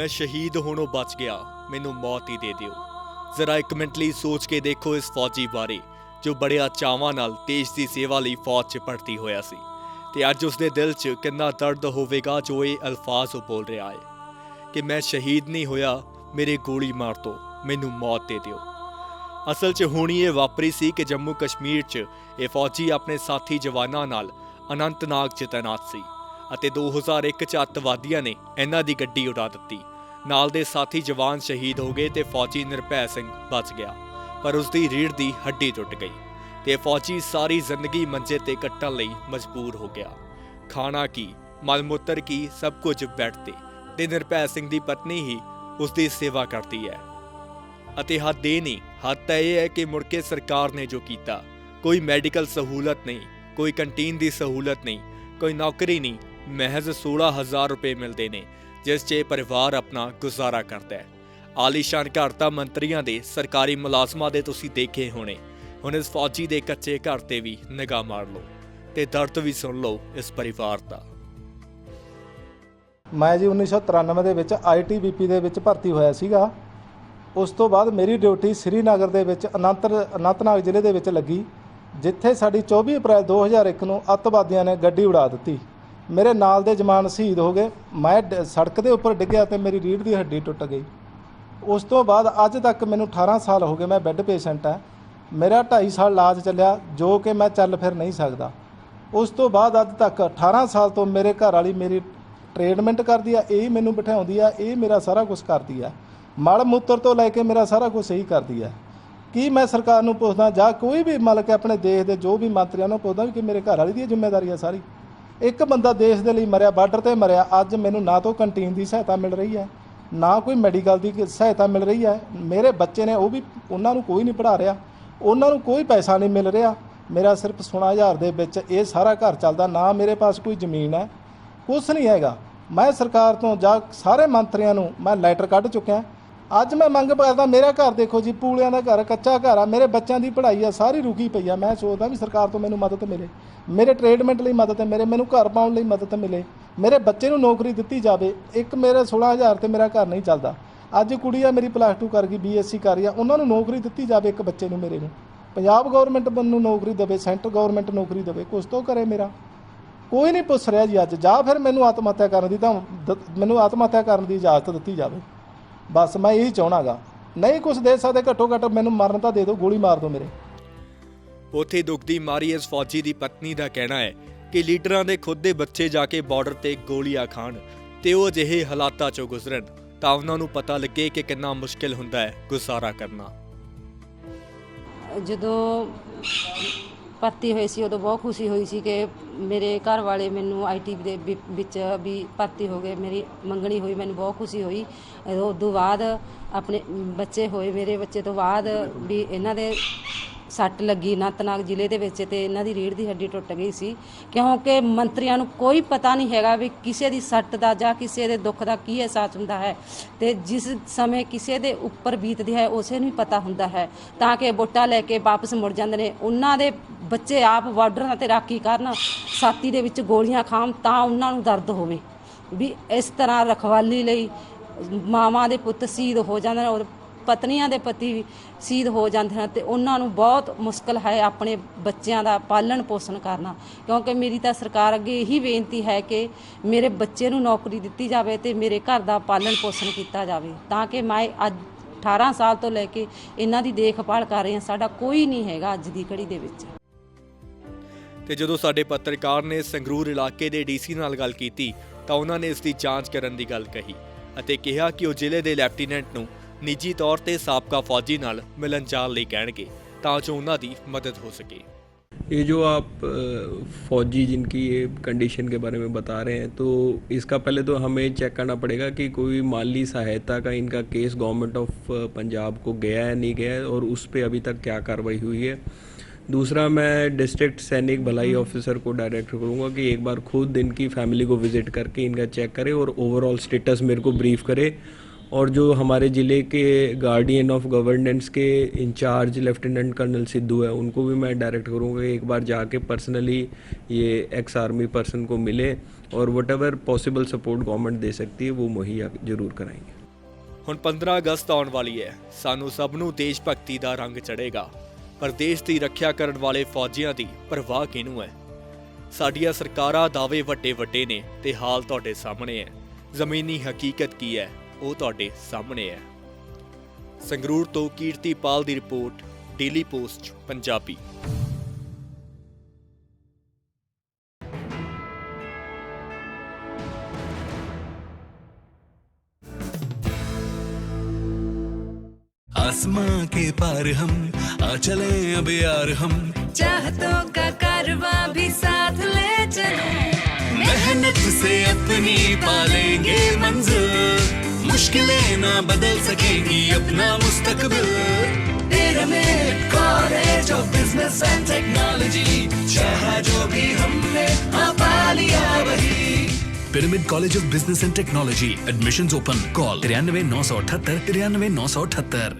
ਮੈਂ ਸ਼ਹੀਦ ਹੋਣੋਂ ਬਚ ਗਿਆ, ਮੈਨੂੰ ਮੌਤ ਹੀ ਦੇ ਦਿਓ। ਜ਼ਰਾ ਇੱਕ ਮਿੰਟ ਲਈ ਸੋਚ ਕੇ ਦੇਖੋ ਇਸ ਫੌਜੀ ਬਾਰੇ, ਜੋ ਬੜਿਆ ਚਾਵਾਂ ਨਾਲ ਦੇਸ਼ ਦੀ ਸੇਵਾ ਲਈ ਫੌਜ 'ਚ ਭਰਤੀ ਹੋਇਆ ਸੀ। ਤੇ ਅੱਜ ਉਸ ਦੇ ਦਿਲ 'ਚ ਕਿੰਨਾ ਦਰਦ ਹੋਵੇਗਾ ਜੋ ਇਹ ਅਲਫਾਜ਼ ਉਹ ਬੋਲ ਰਿਹਾ ਹੈ। ਕਿ ਮੈਂ ਸ਼ਹੀਦ ਨਹੀਂ ਹੋਇਆ, ਮੇਰੇ ਗੋਲੀ ਮਾਰ ਦੋ ਮੈਨੂੰ ਮੌਤ ਦੇ ਦਿਓ। ਅਸਲ 'ਚ ਹੋਣੀ ਇਹ ਵਾਪਰੀ ਸੀ ਕਿ ਜੰਮੂ ਕਸ਼ਮੀਰ 'ਚ ਇਹ ਫੌਜੀ ਆਪਣੇ ਸਾਥੀ ਜਵਾਨਾਂ ਨਾਲ ਅਨੰਤਨਾਗ 'ਚ ਤੈਨਾਤ ਸੀ ਅਤੇ 2001 'ਚ ਅੱਤਵਾਦੀਆਂ ਨੇ ਇਹਨਾਂ ਦੀ ਗੱਡੀ ਉਡਾ ਦਿੱਤੀ। ਨਾਲ ਦੇ ਸਾਥੀ ਜਵਾਨ ਸ਼ਹੀਦ ਹੋ ਗਏ ਤੇ ਫੌਜੀ ਨਿਰਭੈ ਸਿੰਘ ਬਚ ਗਿਆ, ਪਰ ਉਸ ਦੀ ਰੀੜ੍ਹ ਦੀ ਹੱਡੀ ਟੁੱਟ ਗਈ ਤੇ ਫੌਜੀ ਸਾਰੀ ਜ਼ਿੰਦਗੀ ਮੰਜੇ ਤੇ ਕੱਟਣ ਲਈ ਮਜਬੂਰ ਹੋ ਗਿਆ। ਖਾਣਾ ਕੀ, ਮਲ ਕੀ, ਸਭ ਕੁਝ ਬੈਠ ਤੇ ਤੇ ਨਿਰਭੈ ਸਿੰਘ ਦੀ ਪਤਨੀ ਹੀ ਉਸ ਦੀ ਸੇਵਾ ਕਰਦੀ ਹੈ। ਅਤੇ ਹੱਦ ਇਹ ਨਹੀਂ, ਹੱਦ ਤਾਂ ਇਹ ਹੈ ਕਿ ਮੁੜ ਕੇ ਸਰਕਾਰ ਨੇ ਜੋ ਕੀਤਾ, ਕੋਈ ਮੈਡੀਕਲ ਸਹੂਲਤ ਨਹੀਂ, ਕੋਈ ਕੰਟੀਨ ਦੀ ਸਹੂਲਤ ਨਹੀਂ, ਕੋਈ ਨੌਕਰੀ ਨਹੀਂ, ਮਹਿਜ਼ 16000 ਰੁਪਏ ਮਿਲਦੇ ਨੇ ਜਿਸ 'ਚ ਇਹ ਪਰਿਵਾਰ ਆਪਣਾ ਗੁਜ਼ਾਰਾ ਕਰਦਾ ਹੈ। ਆਲੀਸ਼ਾਨ ਘਰ ਤਾਂ ਮੰਤਰੀਆਂ ਦੇ ਸਰਕਾਰੀ ਮੁਲਾਜ਼ਮਾਂ ਦੇ ਤੁਸੀਂ ਦੇਖੇ ਹੋਣੇ। ਹੁਣ ਇਸ ਫੌਜੀ ਦੇ ਕੱਚੇ ਘਰ ਤੇ ਵੀ ਨਿਗਾਹ ਮਾਰ ਲਓ ਤੇ ਦਰਦ ਵੀ ਸੁਣ ਲਓ ਇਸ ਪਰਿਵਾਰ ਦਾ। ਮੈਂ ਜੀ 1993 ਦੇ ਵਿੱਚ ਆਈਟੀਬੀਪੀ ਦੇ ਵਿੱਚ ਭਰਤੀ ਹੋਇਆ ਸੀਗਾ। ਉਸ ਤੋਂ ਬਾਅਦ ਮੇਰੀ ਡਿਊਟੀ ਸ੍ਰੀਨਗਰ ਦੇ ਵਿੱਚ ਅਨੰਤਰ ਅਨੰਤਨਾਗ ਜ਼ਿਲ੍ਹੇ ਦੇ ਵਿੱਚ ਲੱਗੀ, ਜਿੱਥੇ ਸਾਡੀ 24 ਅਪ੍ਰੈਲ 2001 ਨੂੰ ਅੱਤਵਾਦੀਆਂ ਨੇ ਗੱਡੀ ਉਡਾ ਦਿੱਤੀ। ਮੇਰੇ ਨਾਲ ਦੇ ਜਵਾਨ ਸ਼ਹੀਦ ਹੋ ਗਏ। ਮੈਂ ਡ- ਸੜਕ ਦੇ ਉੱਪਰ ਡਿੱਗਿਆ ਤੇ ਮੇਰੀ ਰੀੜ੍ਹ ਦੀ ਹੱਡੀ ਟੁੱਟ ਗਈ। ਉਸ ਤੋਂ ਬਾਅਦ ਅੱਜ ਤੱਕ ਮੈਨੂੰ 18 ਸਾਲ ਹੋ ਗਏ ਮੈਂ ਬੈੱਡ ਪੇਸ਼ੈਂਟ ਹਾਂ। ਮੇਰਾ 2.5 ਸਾਲ ਇਲਾਜ ਚੱਲਿਆ, ਜੋ ਕਿ ਮੈਂ ਚੱਲ ਫਿਰ ਨਹੀਂ ਸਕਦਾ। ਉਸ ਤੋਂ ਬਾਅਦ ਅੱਜ ਤੱਕ 18 ਸਾਲ ਤੋਂ ਮੇਰੇ ਘਰ ਵਾਲੀ ਮੇਰੀ ਟ੍ਰੀਟਮੈਂਟ ਕਰਦੀ ਆ, ਇਹ ਮੈਨੂੰ ਬਿਠਾਉਂਦੀ ਆ, ਇਹ ਮੇਰਾ ਸਾਰਾ ਕੁਝ ਕਰਦੀ ਆ। ਮਲ ਮੂਤਰ ਤੋਂ ਲੈ ਕੇ ਮੇਰਾ ਸਾਰਾ ਕੁਝ ਇਹੀ ਕਰਦੀ ਆ। ਕੀ ਮੈਂ ਸਰਕਾਰ ਨੂੰ ਪੁੱਛਦਾ ਜਾਂ ਕੋਈ ਵੀ ਮਤਲਬ ਕਿ ਆਪਣੇ ਦੇਸ਼ ਦੇ ਜੋ ਵੀ ਮੰਤਰੀਆਂ ਨੂੰ ਪੁੱਛਦਾ ਵੀ ਕਿ ਮੇਰੇ ਘਰ ਵਾਲੀ ਦੀ ਇਹ ਜ਼ਿੰਮੇਵਾਰੀ ਆ ਸਾਰੀ? ਇੱਕ ਬੰਦਾ ਦੇਸ਼ ਦੇ ਲਈ ਮਰਿਆ, ਬਾਰਡਰ ਤੇ ਮਰਿਆ, ਅੱਜ ਮੈਨੂੰ ਨਾ ਤੋਂ ਕੰਟੀਨ ਦੀ ਸਹਾਇਤਾ ਮਿਲ ਰਹੀ ਹੈ, ਨਾ ਕੋਈ ਮੈਡੀਕਲ ਦੀ ਸਹਾਇਤਾ ਮਿਲ ਰਹੀ ਹੈ। ਮੇਰੇ ਬੱਚੇ ਨੇ ਉਹ ਵੀ ਉਹਨਾਂ ਨੂੰ ਕੋਈ ਨਹੀਂ ਪੜ੍ਹਾ ਰਿਹਾ, ਉਹਨਾਂ ਨੂੰ ਕੋਈ ਪੈਸਾ ਨਹੀਂ ਮਿਲ ਰਿਹਾ। ਮੇਰਾ ਸਿਰਫ 16000 ਦੇ ਵਿੱਚ ਇਹ ਸਾਰਾ ਘਰ ਚੱਲਦਾ, ਨਾ ਮੇਰੇ ਪਾਸ ਕੋਈ ਜ਼ਮੀਨ ਹੈ, ਕੁਛ ਨਹੀਂ ਹੈਗਾ। ਮੈਂ ਸਰਕਾਰ ਤੋਂ ਜਾਂ ਸਾਰੇ ਮੰਤਰੀਆਂ ਨੂੰ ਮੈਂ ਲੈਟਰ ਕੱਢ ਚੁੱਕਿਆ। ਅੱਜ ਮੈਂ ਮੰਗ ਕਰਦਾ ਮੇਰਾ ਘਰ ਦੇਖੋ ਜੀ, ਪੂਲਿਆਂ ਦਾ ਘਰ, ਕੱਚਾ ਘਰ ਆ, ਮੇਰੇ ਬੱਚਿਆਂ ਦੀ ਪੜ੍ਹਾਈ ਆ, ਸਾਰੀ ਰੁਕੀ ਪਈ ਆ। ਮੈਂ ਸੋਚਦਾ ਵੀ ਸਰਕਾਰ ਤੋਂ ਮੈਨੂੰ ਮਦਦ ਮਿਲੇ। ਮੇਰੇ ਟ੍ਰੀਟਮੈਂਟ ਲਈ ਮਦਦ ਮਿਲੇ ਮੈਨੂੰ ਘਰ ਪਾਉਣ ਲਈ ਮਦਦ ਮਿਲੇ। ਮੇਰੇ ਬੱਚੇ ਨੂੰ ਨੌਕਰੀ ਦਿੱਤੀ ਜਾਵੇ, ਇੱਕ ਮੇਰੇ 16000 ਤੇ ਮੇਰਾ ਘਰ ਨਹੀਂ ਚੱਲਦਾ। ਅੱਜ ਕੁੜੀ ਆ, ਮੇਰੀ ਪਲੱਸ 2 ਕਰ ਗਈ ਬੀਐਸਸੀ ਕਰ ਰਹੀ ਆ, ਉਹਨਾਂ ਨੂੰ ਨੌਕਰੀ ਦਿੱਤੀ ਜਾਵੇ ਇੱਕ ਬੱਚੇ ਨੂੰ, ਮੇਰੇ ਨੂੰ। ਪੰਜਾਬ ਗਵਰਨਮੈਂਟ ਨੂੰ ਨੌਕਰੀ ਦੇਵੇ ਸੈਂਟਰ ਗਵਰਨਮੈਂਟ ਨੌਕਰੀ ਦੇਵੇ, ਕੁਛ ਤੋਂ ਕਰੇ ਮੇਰਾ। ਕੋਈ ਨਹੀਂ ਪੁੱਛ ਰਿਹਾ ਜੀ ਅੱਜ, ਜਾਂ ਫਿਰ ਮੈਨੂੰ ਆਤਮ ਹੱਤਿਆ ਕਰਨ ਦੀ ਤਾਂ ਮੈਨੂੰ ਆਤਮ ਹੱਤਿਆ ਕਰਨ ਦੀ ਇਜਾਜ਼ਤ ਦਿੱਤੀ ਜਾਵੇ। ਬਸ ਮੈਂ ਇਹੀ ਚਾਹਣਾਗਾ ਨਹੀਂ ਕੁਝ ਦੇ ਸਕਦੇ ਘੱਟੋ ਘੱਟ ਮੈਨੂੰ ਮਰਨ ਤਾਂ ਦੇ ਦਿਓ ਗੋਲੀ ਮਾਰ ਦਿਓ ਮੇਰੇ। ਉਥੇ ਦੁਖਦੀ ਮਾਰੀ ਇਸ ਫੌਜੀ ਦੀ ਪਤਨੀ ਦਾ ਕਹਿਣਾ ਹੈ ਕਿ ਲੀਡਰਾਂ ਦੇ ਖੁਦ ਦੇ ਬੱਚੇ ਜਾ ਕੇ ਬਾਰਡਰ ਤੇ ਗੋਲੀਆਂ ਖਾਣ ਤੇ ਉਹ ਅਜਿਹੇ ਹਾਲਾਤਾਂ ਚੋਂ ਗੁਜ਼ਰਨ ਤਾਂ ਉਹਨਾਂ ਨੂੰ ਪਤਾ ਲੱਗੇ ਕਿ ਕਿੰਨਾ ਮੁਸ਼ਕਿਲ ਹੁੰਦਾ ਹੈ ਗੁਜ਼ਾਰਾ ਕਰਨਾ। ਜਦੋਂ ਭਰਤੀ ਹੋਏ ਸੀ, ਉਦੋਂ ਬਹੁਤ ਖੁਸ਼ੀ ਹੋਈ ਸੀ ਕਿ ਮੇਰੇ ਘਰ ਵਾਲੇ ਮੈਨੂੰ ਆਈਟੀ ਦੇ ਵਿ- ਵਿੱਚ ਵੀ ਭਰਤੀ ਹੋ ਗਏ, ਮੇਰੀ ਮੰਗਣੀ ਹੋਈ, ਮੈਨੂੰ ਬਹੁਤ ਖੁਸ਼ੀ ਹੋਈ। ਉਦੋਂ ਬਾਅਦ ਆਪਣੇ ਬੱਚੇ ਹੋਏ, ਮੇਰੇ ਬੱਚੇ ਤੋਂ ਬਾਅਦ ਵੀ ਇਹਨਾਂ ਦੇ ਸੱਟ ਲੱਗੀ ਅਨੰਤਨਾਗ ਜ਼ਿਲ੍ਹੇ ਦੇ ਵਿੱਚ ਤੇ ਇਹਨਾਂ ਦੀ ਰੀੜ੍ਹ ਦੀ ਹੱਡੀ ਟੁੱਟ ਗਈ ਸੀ। ਕਿਉਂਕਿ ਮੰਤਰੀਆਂ ਨੂੰ ਕੋਈ ਪਤਾ ਨਹੀਂ ਹੈਗਾ ਵੀ ਕਿਸੇ ਦੀ ਸੱਟ ਦਾ ਜਾਂ ਕਿਸੇ ਦੇ ਦੁੱਖ ਦਾ ਕੀ ਅਹਿਸਾਸ ਹੁੰਦਾ ਹੈ ਤੇ ਜਿਸ ਸਮੇਂ ਕਿਸੇ ਦੇ ਉੱਪਰ ਬੀਤਦੀ ਹੈ, ਉਸੇ ਨੂੰ ਹੀ ਪਤਾ ਹੁੰਦਾ ਹੈ ਤਾਂ ਕਿ ਵੋਟਾਂ ਲੈ ਕੇ ਵਾਪਸ ਮੁੜ ਜਾਂਦੇ ਨੇ। ਉਹਨਾਂ ਦੇ ਬੱਚੇ ਆਪ ਬਾਰਡਰਾਂ ਤੇ ਰਾਖੀ ਕਰਨ ਛਾਤੀ ਦੇ ਵਿੱਚ ਗੋਲੀਆਂ ਖਾਣ ਤਾਂ ਉਹਨਾਂ ਨੂੰ ਦਰਦ ਹੋਵੇ। ਵੀ ਇਸ ਤਰ੍ਹਾਂ ਰਖਵਾਲੀ ਲਈ ਮਾਵਾਂ ਦੇ ਪੁੱਤ ਸ਼ਹੀਦ ਹੋ ਜਾਂਦੇ ਨੇ ਔਰ ਪਤਨੀਆਂ ਦੇ ਪਤੀ ਸ਼ਹੀਦ ਹੋ ਜਾਂਦੇ ਹਨ ਤੇ ਉਹਨਾਂ ਨੂੰ ਬਹੁਤ ਮੁਸ਼ਕਲ ਹੈ ਆਪਣੇ ਬੱਚਿਆਂ ਦਾ ਪਾਲਣ ਪੋਸ਼ਣ ਕਰਨਾ। ਕਿਉਂਕਿ ਮੇਰੀ ਤਾਂ ਸਰਕਾਰ ਅੱਗੇ ਇਹੀ ਬੇਨਤੀ ਹੈ ਕਿ ਮੇਰੇ ਬੱਚੇ ਨੂੰ ਨੌਕਰੀ ਦਿੱਤੀ ਜਾਵੇ ਤੇ ਮੇਰੇ ਘਰ ਦਾ ਪਾਲਣ ਪੋਸ਼ਣ ਕੀਤਾ ਜਾਵੇ। ਤਾਂ ਕਿ ਮੈਂ ਅੱਜ 18 ਸਾਲ ਤੋਂ ਲੈ ਕੇ ਇਹਨਾਂ ਦੀ ਦੇਖਭਾਲ ਕਰ ਰਹੀ ਹਾਂ, ਸਾਡਾ ਕੋਈ ਨਹੀਂ ਹੈਗਾ ਅੱਜ ਦੀ ਘੜੀ ਦੇ ਵਿੱਚ। ਤੇ ਜਦੋਂ ਸਾਡੇ ਪੱਤਰਕਾਰ ਨੇ ਸੰਗਰੂਰ ਇਲਾਕੇ ਦੇ ਡੀਸੀ ਨਾਲ ਗੱਲ ਕੀਤੀ ਤਾਂ ਉਹਨਾਂ ਨੇ ਇਸ ਦੀ ਜਾਂਚ ਕਰਨ ਦੀ ਗੱਲ ਕਹੀ ਅਤੇ ਕਿਹਾ ਕਿ ਉਹ ਜ਼ਿਲ੍ਹੇ ਦੇ ਲੈਫਟੀਨੈਂਟ ਨੂੰ ਨਿੱਜੀ ਤੌਰ ਤੇ ਸਾਬਕਾ ਫੌਜੀ ਨਾਲ ਮਿਲਣ ਜਾਣ ਲਈ ਕਹਿਣਗੇ ਤਾਂ ਜੋ ਉਹਨਾਂ ਦੀ ਮਦਦ ਹੋ ਸਕੇ ये जो आप अ, फौजी जिनकी ये कंडीशन के बारे में बता रहे हैं तो इसका पहले तो हमें चेक करना पड़ेगा कि कोई माली सहायता का इनका केस गवर्नमेंट ऑफ पंजाब को गया है नहीं गया है और उस पर अभी तक क्या कार्रवाई हुई है दूसरा मैं डिस्ट्रिक्ट सैनिक भलाई ऑफिसर को डायरेक्ट करूँगा कि एक बार खुद इनकी फैमिली को विजिट करके इनका चेक करे और ओवरऑल स्टेटस मेरे को ब्रीफ करे और जो हमारे ज़िले के गार्डियन ऑफ गवर्नेंस के in charge lieutenant colonel Sidhu है उनको भी मैं डायरेक्ट करूँगा कि एक बार जाके पर्सनली ये एक्स आर्मी पर्सन को मिले और whatever possible support government दे सकती है वो मुहैया जरूर कराएंगे ਹੁਣ 15 ਅਗਸਤ ਆਉਣ ਵਾਲੀ ਹੈ ਸਾਨੂੰ ਸਭ ਨੂੰ ਦੇਸ਼ ਭਗਤੀ ਦਾ ਰੰਗ ਚੜੇਗਾ ਪਰ ਦੇਸ਼ ਦੀ ਰੱਖਿਆ ਕਰਨ ਵਾਲੇ ਫੌਜੀਆਂ ਦੀ ਪਰਵਾਹ ਕਿਹਨੂੰ ਹੈ ਸਾਡੀਆਂ ਸਰਕਾਰਾਂ ਦਾਅਵੇ ਵੱਡੇ ਵੱਡੇ ਨੇ ਤੇ ਹਾਲ ਤੁਹਾਡੇ ਸਾਹਮਣੇ ਹੈ ਜ਼ਮੀਨੀ ਹਕੀਕਤ ਕੀ ਹੈ ਉਹ ਤੁਹਾਡੇ ਸਾਹਮਣੇ ਹੈ ਸੰਗਰੂਰ ਤੋਂ ਕੀਰਤੀਪਾਲ ਦੀ ਰਿਪੋਰਟ ਡੇਲੀ ਪੋਸਟ ਪੰਜਾਬੀ आसमां के पार हम आ चले अब यार हम चाहतों का कारवा भी साथ ले चलो मेहनत से अपनी पालेंगे मंजिल मुश्किलें ना बदल सकेंगी अपना मुस्तकबिल। Pyramid college of business and technology चाहा जो भी हमने पा लिया वही। Pyramid college of business and technology admission open call तिरानवे नौ सौ अठहत्तर, तिरानवे नौ सौ अठहत्तर।